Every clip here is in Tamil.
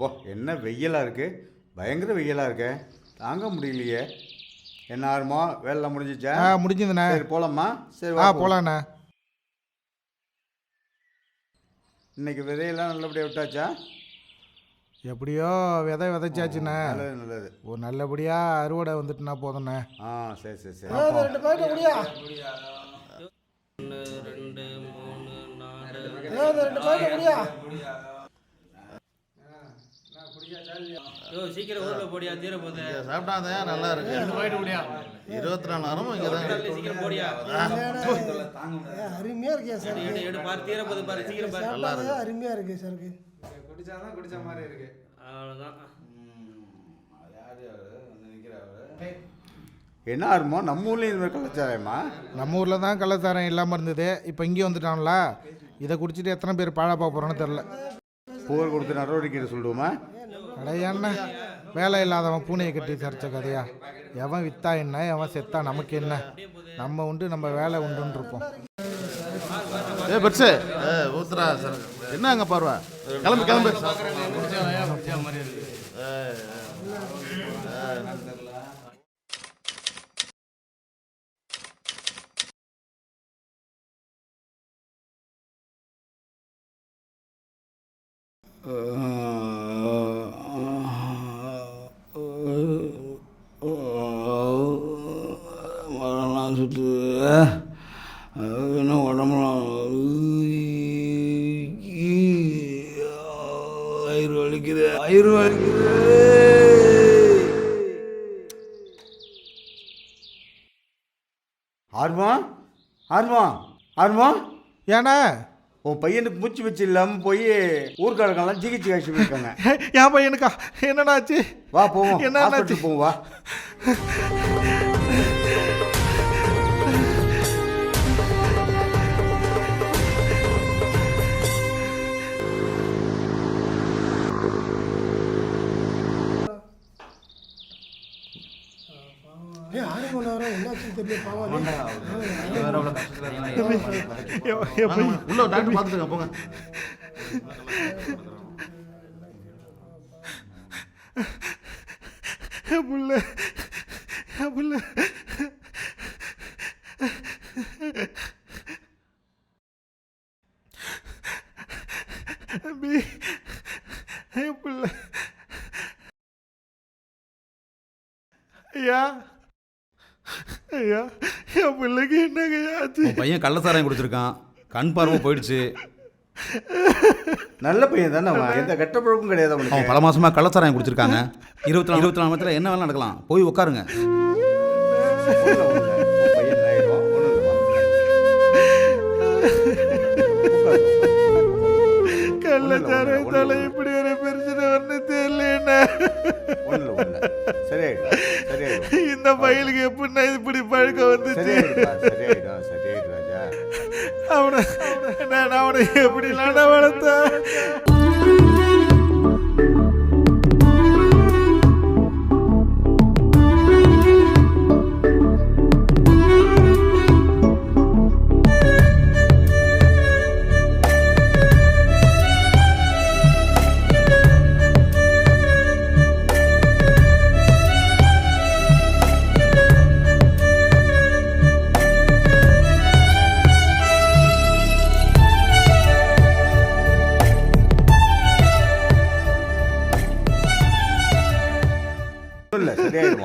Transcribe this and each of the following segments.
போ என்ன வெயிலாக இருக்குது பயங்கர வெயிலாக இருக்கே. தாங்க முடியலையே. என்ன ஆறுமோ வேலை முடிஞ்சிச்சா? ஆ முடிஞ்சதுண்ணே. சரி போலாமா? சரி ஆ வா போலாம் போகலாண்ணே இன்னைக்கு விதையெல்லாம் நல்லபடியாக விட்டாச்சா? எப்படியோ விதை விதைச்சாச்சுண்ணே. நல்லது நல்லது. ஒரு நல்லபடியாக அறுவடை வந்துட்டுனா போதுண்ணே ஆ சரி சரி சரி. ரெண்டு முடியா ரெண்டு மூணு நாலு ரெண்டு பாக்கெட் முடியா சீக்கிரம் ஊர்ல போடியா தீர போகுது இங்க சாப்பிட்டாதான் நல்லா இருக்கு. இருபத்தி நாலு நேரமும் இங்கே தான் சீக்கிரம் போடியா. அருமையா இருக்கியா சார். எடு எடு பாரு தீர போகுது பாரு சீக்கிரம் பாரு. சாப்பிட்டாங்க அருமையா இருக்கு சருக்கு குடிச்சாதான் குடிச்ச மாதிரி இருக்கு. அவ்வளோதான் என்ன ஆறுமோ? நம்ம ஊர்லேயும் இது மாதிரி கலாச்சாரமா? நம்ம ஊரில் தான் கள்ளச்சாரம் இல்லாமல் இருந்தது. இப்போ இங்கே வந்துட்டாங்களா இதை குடிச்சிட்டு எத்தனை பேர் பாழா போகிறோன்னு தெரில புகழ் கொடுத்து நடவடிக்கை சொல்லுவோமா? அட என்ன வேலை இல்லாதவன் பூனையை கட்டி சரிச்ச கதையா? எவன் வித்தா என்ன எவன் செத்தா நமக்கு என்ன? நம்ம உண்டு நம்ம வேலை உண்டுன்னு இருப்போம். ஏ பெருசு ஊத்துறா சார் என்ன அங்கே பார்வை? கிளம்பு கிளம்பு. மரணம் சுத்து இன்னும் உடம்புலாம் வயிறு வலிக்குது வயிறு வலிக்குது ஆர்வம் ஆர்வம் ஆர்வம் ஏண்ணா உன் பையனுக்கு மூச்சு வச்சு இல்லாமல் போய் ஊர்க்காரங்கெல்லாம் சிகிச்சை காய்ச்சி போயிருக்காங்க என் பையனுக்கா என்னடா ஆச்சு? வா போவோம் என்ன போவோம் வா. உள்ள ஒரு டாக்டர் பார்த்துட்டு போங்க என் புள்ள என் புள்ள தம்பி என் புள்ள ஐயா. ஐயா என் பிள்ளைக்கு என்னங்க ஆச்சு? உன் பையன் கள்ளசாராயம் குடிச்சிருக்கான். கண் பார்வை போயிடுச்சு. நல்ல பையன் தானே அவன். எந்த கெட்ட பழக்கம் கிடையாது அவன் பல மாசமா கள்ளசாராயம் குடிச்சிருக்காங்க. இருபத்தி நாலு இருபத்தி நாலு மணி என்ன வேணாலும் நடக்கலாம். போய் உட்காருங்க. ஒண்ணும் அவனை நான் அவனை எப்படி நான் வளர்த்தேன்?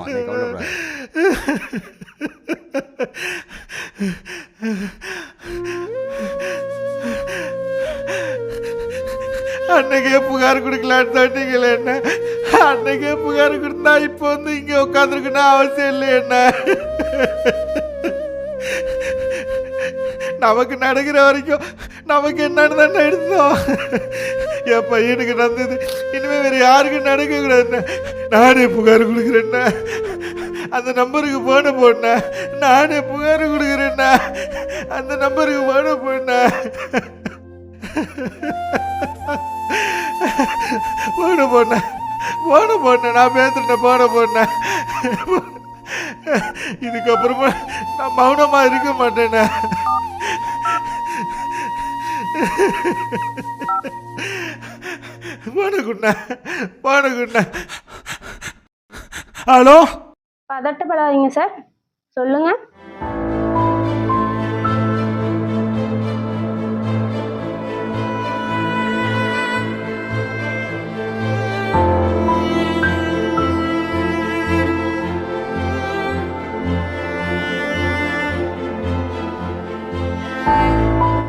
நீ கவலைப்படாத அன்னைக்கே புகார் கொடுக்கலான்னு சொன்னீங்களே என்ன? அன்னைக்கே புகார் கொடுத்தா இப்போ வந்து இங்கே உட்காந்துருக்குன்னு அவசியம் இல்லை என்ன? நமக்கு நடக்கிற வரைக்கும் நமக்கு என்னன்னு தானே எடுத்தோம். என் பையனுக்கு நடந்தது. இனிமேல் வேறு யாருக்கும் நடக்கக்கூடாதுண்ணே. நானே புகார் கொடுக்குறேண்ணே. அந்த நம்பருக்கு போன போடணேன் நானே புகார் கொடுக்குறேண்ணே. அந்த நம்பருக்கு போன போடணேன் போன போனேன் போன போனேன் நான் பேசுறேன் போன போனேன் இதுக்கப்புறமா நான் மௌனமாக இருக்க மாட்டேனே போனகுண்ணா போனகுண்ணா. ஹலோ? பதட்டப்படாதீங்க சார். சொல்லுங்க.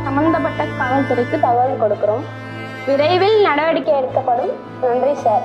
சம்பந்தப்பட்ட காவல்துறைக்கு தகவல் கொடுக்கிறோம். விரைவில் நடவடிக்கை எடுக்கப்படும். நன்றி சார்.